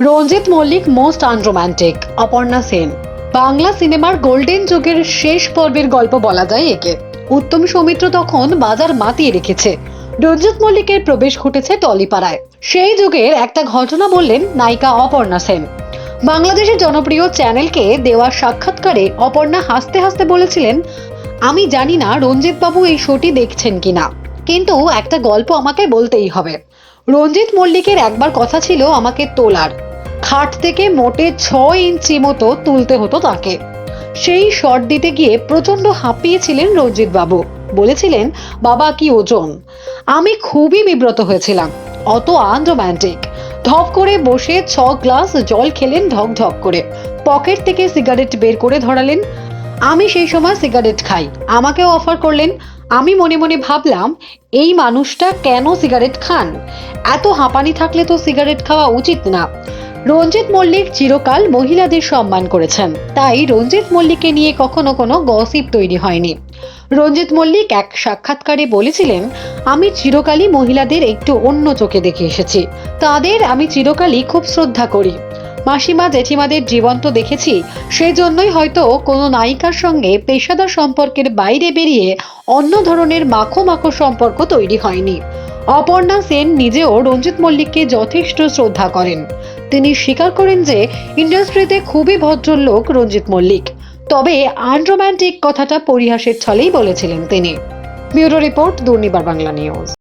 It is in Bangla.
Ranjit Mallick most unromantic Aparna Sen. Bangla সিনেমার গোল্ডেন যুগের শেষ পর্বের গল্প বলা যায় একে। উত্তম সৌমিত্র তখন বাজার মাতিয়ে রেখেছে। রঞ্জিত মল্লিকের প্রবেশ ঘটেছে টলিপাড়ায়। সেই যুগের একটা ঘটনা বললেন নায়িকা অপর্ণা সেন। বাংলাদেশের জনপ্রিয় চ্যানেলকে দেওয়া সাক্ষাৎকারে অপর্ণা হাসতে হাসতে বলেছিলেন, আমি জানি না রঞ্জিত বাবু এই শোটি দেখছেন কিনা। কিন্তু একটা গল্প আমাকে বলতেই হবে। রঞ্জিত মল্লিকের একবার কথা ছিল আমাকে তোলার। খাট থেকে মোটে ছ ইঞ্চি মতো তুলতে হতো তাকে। সেই শট দিতে গিয়ে প্রচণ্ড হাঁপিয়েছিলেন রঞ্জিত বাবু বলেছিলেন, বাবা, কি ওজন? আমি খুবই বিব্রত হয়েছিলাম। অত আনরোম্যান্টিক। ধপ করে বসে ছ গ্লাস জল খেলেন ঢক ঢক করে। পকেট থেকে সিগারেট বের করে ধরালেন। আমি সেই সময় সিগারেট খাই। আমাকেও অফার করলেন আমি মনে মনে ভাবলাম, এই মানুষটা কেন সিগারেট খান? এত হাঁপানি থাকলে তো সিগারেট খাওয়া উচিত না। রঞ্জিত মল্লিক চিরকাল মহিলাদের সম্মান করেছেন। তাই রঞ্জিত মল্লিককে নিয়ে কখনো কোনো গসিপ তৈরি হয়নি। রঞ্জিত মল্লিক এক সাক্ষাৎকারে বলেছিলেন, আমি চিরকালই মহিলাদের একটু অন্য চোখে দেখে এসেছি। তাদের আমি চিরকালই খুব শ্রদ্ধা করি। মাসিমা, জেঠিমাদের জীবন্ত দেখেছি, সেজন্যই হয়তো কোনো নায়িকার সঙ্গে পেশাদার সম্পর্কের বাইরে বেরিয়ে অন্য ধরনের মাখো মাখো সম্পর্ক তৈরি হয়নি। অপর্ণা সেন নিজেও রঞ্জিত মল্লিককে যথেষ্ট শ্রদ্ধা করেন। তিনি স্বীকার করেন যে ইন্ডাস্ট্রিতে খুবই ভদ্রলোক রঞ্জিত মল্লিক। তবে আনরোম্যান্টিক কথাটা পরিহাসের ছলেই বলেছিলেন তিনি। Bureau report Durnibar Bangla news.